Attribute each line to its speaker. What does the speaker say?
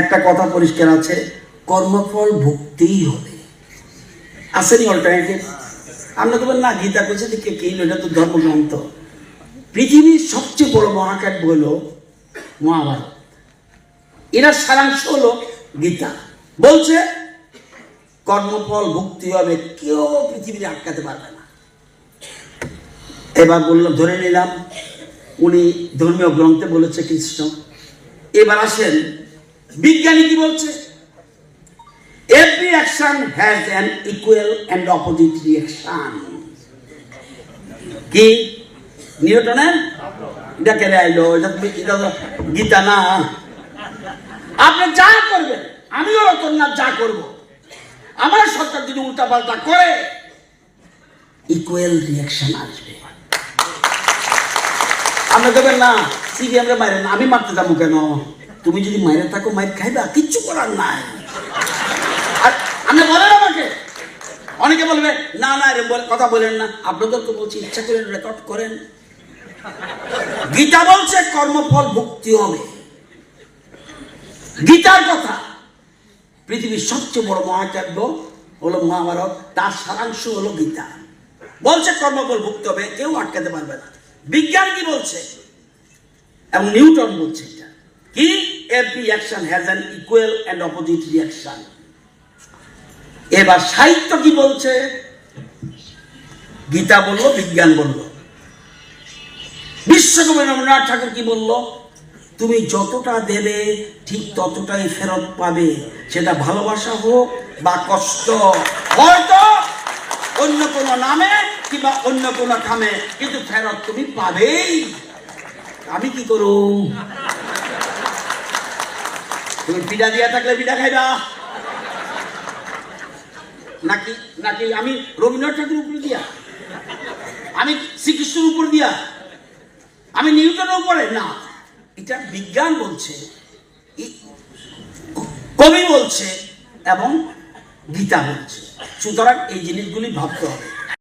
Speaker 1: একটা কথা পরিষ্কার আছে, কর্মফল ভুগতেই হবে। আসেনি অল্টারনেটিভ আমরা তো না, গীতা কইছে কে এটা তো ধর্মগ্রন্থ। পৃথিবীর সবচেয়ে বড় মহাকাব্য হলো মহাভারত। এটার সারাংশ হলো গীতা। বলছে, কর্মফল ভুক্তি হবে, কেউ পৃথিবীতে আটকাতে পারবে না। এবার বললাম ধরে নিলাম, উনি ধর্মীয় গ্রন্থে বলেছে কৃষ্ণ। এবার আসেন বিজ্ঞানী কি বলছে? Every action has an equal and opposite reaction কি? নিউটনের? এটা আইলো এটা এটা গীতা না? আপনি যা করবেন, আমিও রতননাথ যা করব। আমার সরকার যদি উল্টাপাল্টা করে ইকুয়াল রিয়াকশন আসবে। আপনি দেবেন না, সিবিএম রে মারেন, আমি মারতে যাব কেন? তুমি যদি মাইরে থাকো, মাইর খাইবা, কিচ্ছু করার নাই। আর বলেন আমাকে। অনেকে বলবে, না না বল- কথা বলেন না। আপনাদের তো বলছি, ইচ্ছা করে রেকর্ড করেন। গীতা বলছে, কর্মফল ভুক্তি হবে। গীতার কথা, পৃথিবীর সবচেয়ে বড় মহাকাব্য হলো মহাভারত, তার সারাংশ হলো গীতা। বলছে, কর্মফল ভুক্তি হবে। কেউ আটকাতে পারবে না। বিজ্ঞান কি বলছে? এবং নিউটন বলছে এবার সাহিত্য কি বলছে? গীতা বলল, বিজ্ঞান বলল। বিশ্বকবি রবীন্দ্রনাথ ঠাকুর কি বলল? তুমি যতটা দেবে, ঠিক ততটাই ফেরত পাবে। সেটা ভালোবাসা হোক বা কষ্ট। হয়তো অন্য কোনো নামে কিংবা অন্য কোনো খামে, কিন্তু ফেরত তুমি পাবেই। আমি কি করুম? তুমি পিঠা দিয়া থাকলে পিঠা খাইবা। নাকি নাকি আমি রবীন্দ্রনাথ ঠাকুরের উপরে দিয়া? আমি শ্রীকৃষ্ণের উপর দিয়া? আমি নিউটনের উপরে? না। এটা বিজ্ঞান বলছে কবি বলছে, এবং গীতা বলছে। সুতরাং এই জিনিসগুলি ভাবতে হবে।